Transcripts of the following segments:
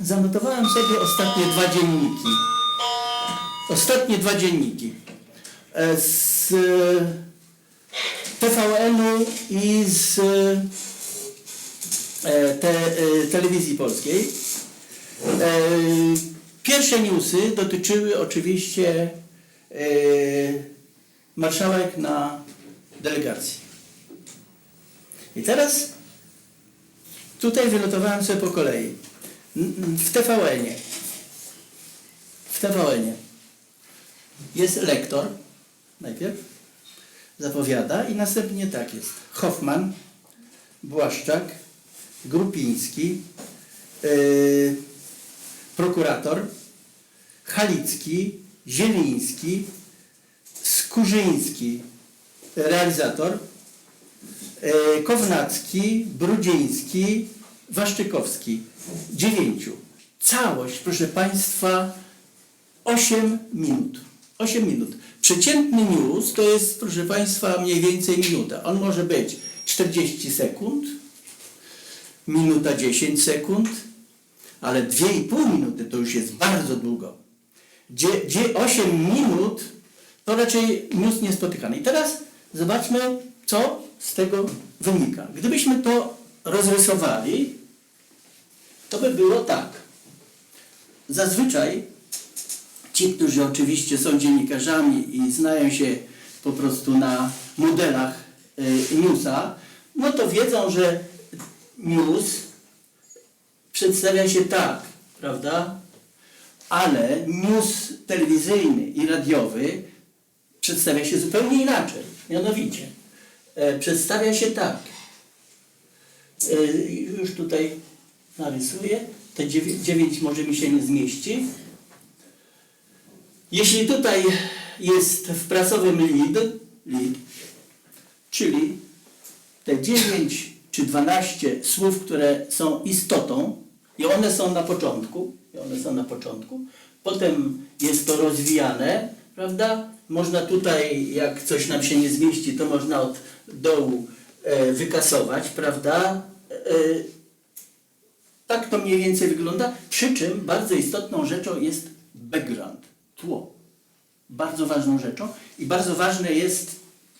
zanotowałem sobie ostatnie dwa dzienniki. Ostatnie dwa dzienniki. E, Z e, TVN-u i z e, te, telewizji polskiej. Pierwsze newsy dotyczyły oczywiście marszałek na delegacji. I teraz tutaj wylotowałem sobie po kolei. W TVN-ie. W TVN-ie jest lektor najpierw, zapowiada i następnie tak jest. Hoffman, Błaszczak, Grupiński, yy, prokurator, Halicki, Zieliński, Skurzyński, realizator, e, Kownacki, Brudziński, Waszczykowski. Dziewięciu. Całość, proszę Państwa, 8 minut. 8 minut. Przeciętny news to jest, proszę Państwa, mniej więcej minuta. On może być 40 sekund, minuta 10 sekund, ale 2,5 minuty to już jest bardzo długo. Gdzie, gdzie 8 minut to raczej news niespotykany. I teraz zobaczmy, co z tego wynika. Gdybyśmy to rozrysowali, to by było tak. Zazwyczaj ci, którzy oczywiście są dziennikarzami i znają się po prostu na modelach y, newsa, no to wiedzą, że news przedstawia się tak, prawda? Ale news telewizyjny i radiowy przedstawia się zupełnie inaczej. Mianowicie, e, przedstawia się tak. E, już tutaj narysuję. Te dziewię- dziewięć może mi się nie zmieści. Jeśli tutaj jest w prasowym lead, lead czyli te 9 czy 12 słów, które są istotą i one są na początku, i one są na początku, potem jest to rozwijane, prawda? Można tutaj, jak coś nam się nie zmieści, to można od dołu wykasować, prawda? E, tak to mniej więcej wygląda, przy czym bardzo istotną rzeczą jest background, tło. Bardzo ważną rzeczą i bardzo ważne jest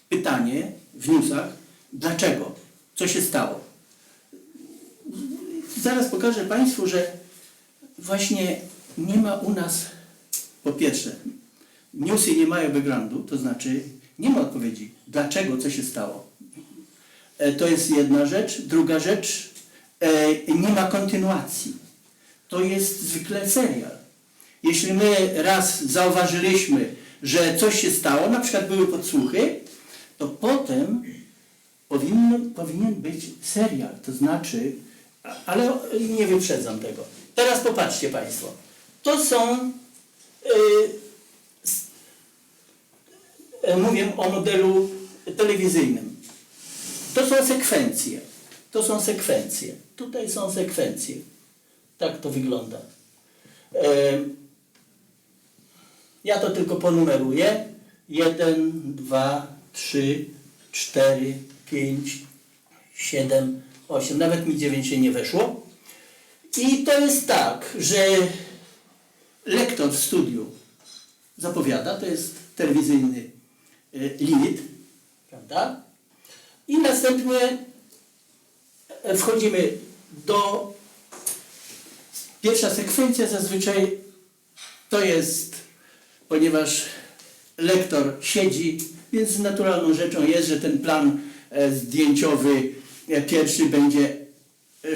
pytanie w newsach, dlaczego? Co się stało? Zaraz pokażę Państwu, że właśnie nie ma u nas, po pierwsze, newsy nie mają backgroundu, to znaczy nie ma odpowiedzi, dlaczego, co się stało. E, To jest jedna rzecz. Druga rzecz, e, nie ma kontynuacji. To jest zwykle serial. Jeśli my raz zauważyliśmy, że coś się stało, na przykład były podsłuchy, to potem powinno, powinien być serial. To znaczy, ale nie wyprzedzam tego. Teraz popatrzcie Państwo. To są, y, e, mówię o modelu telewizyjnym. Są sekwencje. To są sekwencje. Tutaj są sekwencje. Tak to wygląda. Ja to tylko ponumeruję. Jeden, dwa, trzy, cztery, pięć, siedem, osiem. Nawet mi dziewięć się nie weszło. I to jest tak, że lektor w studiu zapowiada, to jest telewizyjny e, lead, prawda? I następnie e, wchodzimy do pierwsza sekwencja zazwyczaj to jest, ponieważ lektor siedzi, więc naturalną rzeczą jest, że ten plan e, zdjęciowy e, pierwszy będzie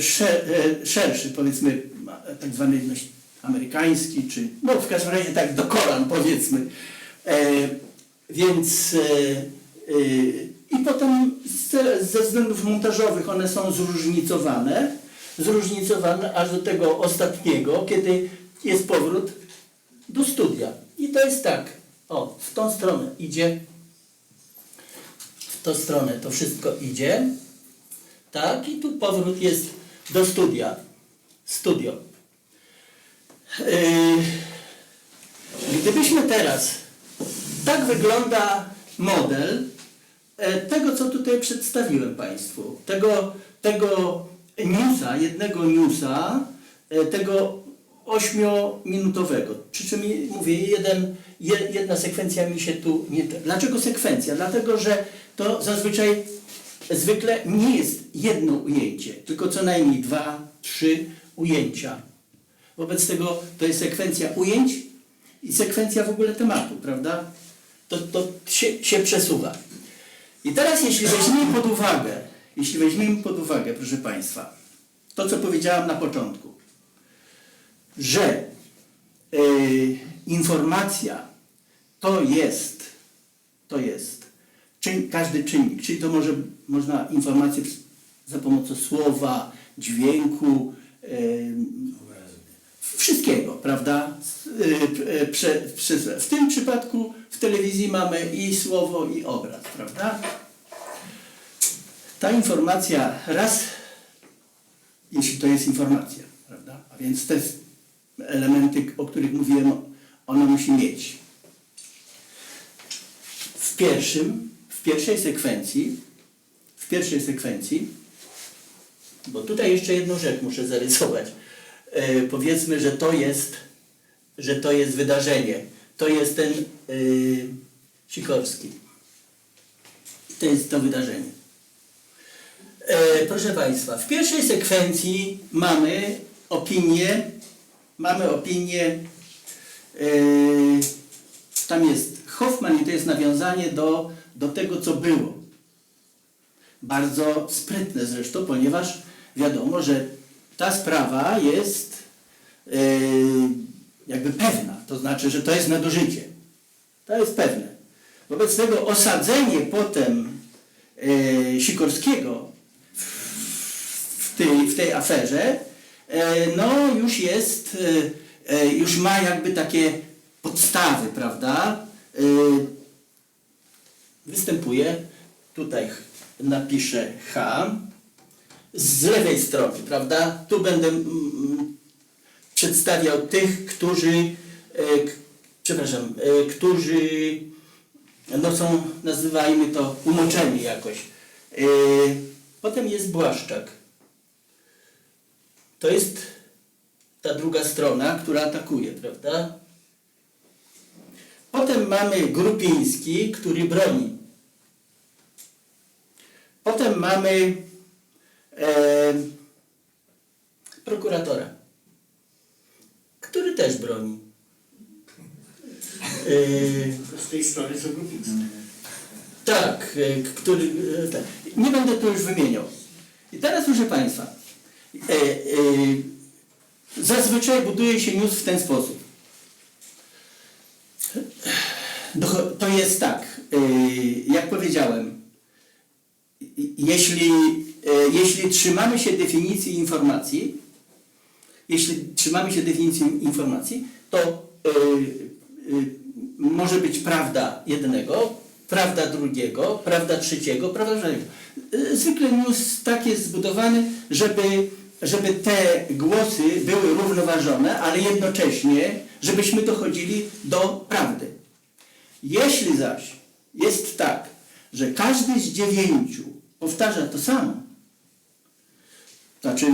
sze, szerszy, powiedzmy tak zwany amerykański, czy no w każdym razie tak do kolan powiedzmy. Więc i potem ze, względów montażowych one są zróżnicowane, zróżnicowane aż do tego ostatniego, kiedy jest powrót do studia. I to jest tak, o, w tą stronę idzie, w tą stronę to wszystko idzie, tak, i tu powrót jest do studia, studio. Yy, gdybyśmy teraz, tak wygląda model tego, co tutaj przedstawiłem Państwu, tego, tego newsa, jednego newsa, e, tego ośmiominutowego. Przy czym mówię, jeden, je- jedna sekwencja mi się tu nie... Dlaczego sekwencja? Dlatego, że to zazwyczaj zwykle nie jest jedno ujęcie, tylko co najmniej dwa, trzy ujęcia. Wobec tego to jest sekwencja ujęć i sekwencja w ogóle tematu, prawda? To, to się, się przesuwa. I teraz jeśli weźmiemy pod uwagę, jeśli weźmiemy pod uwagę, proszę Państwa, to co powiedziałam na początku, że y, informacja to jest, to jest czyn, każdy czynnik, czyli to może można informację za pomocą słowa, dźwięku, y, wszystkiego, prawda? Y, y, Prze, przez, w tym przypadku telewizji mamy i słowo, i obraz, prawda? Ta informacja raz, jeśli to jest informacja, prawda? A więc te elementy, o których mówiłem, ona musi mieć. W pierwszym, w pierwszej sekwencji, w pierwszej sekwencji, bo tutaj jeszcze jedną rzecz muszę zarysować. E, powiedzmy, że to jest, że to jest wydarzenie. To jest ten y, Sikorski. To jest to wydarzenie. E, proszę Państwa, w pierwszej sekwencji mamy opinię, mamy opinię, e, tam jest Hoffman i to jest nawiązanie do, do tego, co było. Bardzo sprytne zresztą, ponieważ wiadomo, że ta sprawa jest e, jakby pewna, to znaczy, że to jest nadużycie. To jest pewne. Wobec tego osadzenie potem e, Sikorskiego w tej, w tej aferze, e, no już jest, e, e, już ma jakby takie podstawy, prawda? E, Występuje, tutaj napiszę H, z lewej strony, prawda? Tu będę mm, przedstawiał tych, którzy, e, przepraszam, e, którzy no są, nazywajmy to, umoczeni jakoś. E, Potem jest Błaszczak. To jest ta druga strona, która atakuje, prawda? Potem mamy Grupiński, który broni. Potem mamy e, prokuratora, który też broni. E, Z tej strony są Grupińscy. tak, k- który. e, Tak. Nie będę tu już wymieniał. I teraz, proszę Państwa, e, e, zazwyczaj buduje się news w ten sposób. To jest tak, jak powiedziałem, jeśli, jeśli trzymamy się definicji informacji, jeśli trzymamy się definicji informacji, to y, y, może być prawda jednego, prawda drugiego, prawda trzeciego, prawda trzeciego. Y, Zwykle news tak jest zbudowany, żeby, żeby te głosy były równoważone, ale jednocześnie, żebyśmy dochodzili do prawdy. Jeśli zaś jest tak, że każdy z dziewięciu powtarza to samo, znaczy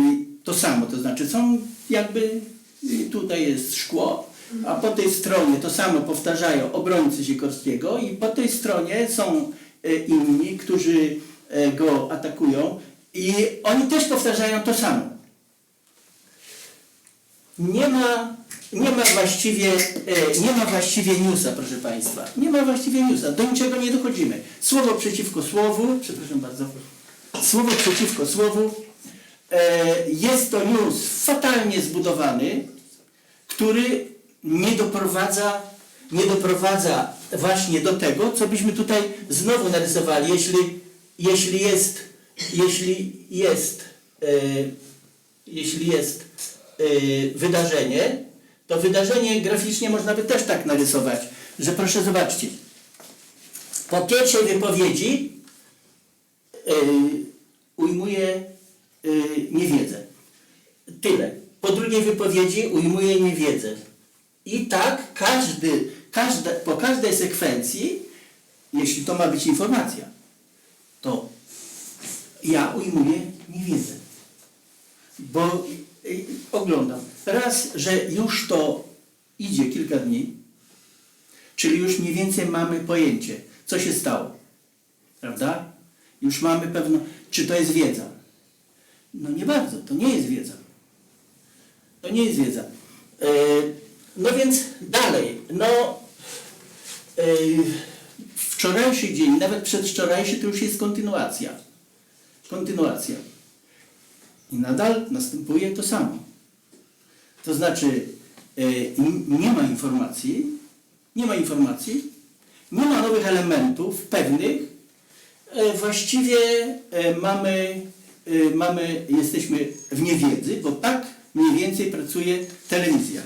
to samo, to znaczy są jakby y, tutaj jest szkło, a po tej stronie to samo powtarzają obrońcy Sikorskiego i po tej stronie są y, inni, którzy y, go atakują i oni też powtarzają to samo. Nie ma, nie ma właściwie, e, nie ma właściwie newsa, proszę Państwa. Nie ma właściwie newsa. Do niczego nie dochodzimy. Słowo przeciwko słowu, przepraszam bardzo, słowo przeciwko słowu. E, Jest to news fatalnie zbudowany, który nie doprowadza, nie doprowadza właśnie do tego, co byśmy tutaj znowu narysowali. Jeśli, jeśli jest, jeśli jest, e, jeśli jest e, wydarzenie, to wydarzenie graficznie można by też tak narysować, że proszę zobaczcie. Po pierwszej wypowiedzi yy, ujmuje yy, niewiedzę. Tyle. Po drugiej wypowiedzi ujmuje niewiedzę. I tak każdy, każda, po każdej sekwencji, jeśli to ma być informacja, to ja ujmuję niewiedzę. Bo y, oglądam. Raz, że już to idzie kilka dni, czyli już mniej więcej mamy pojęcie, co się stało. Prawda? Już mamy pewno, czy to jest wiedza. No nie bardzo, to nie jest wiedza. To nie jest wiedza. E, No więc dalej. No, e, wczorajszy dzień, nawet przedwczorajszy, to już jest kontynuacja. Kontynuacja. I nadal następuje to samo. To znaczy, n- nie ma informacji, nie ma informacji, nie ma nowych elementów pewnych. E, Właściwie e, mamy, e, mamy, jesteśmy w niewiedzy, bo tak mniej więcej pracuje telewizja.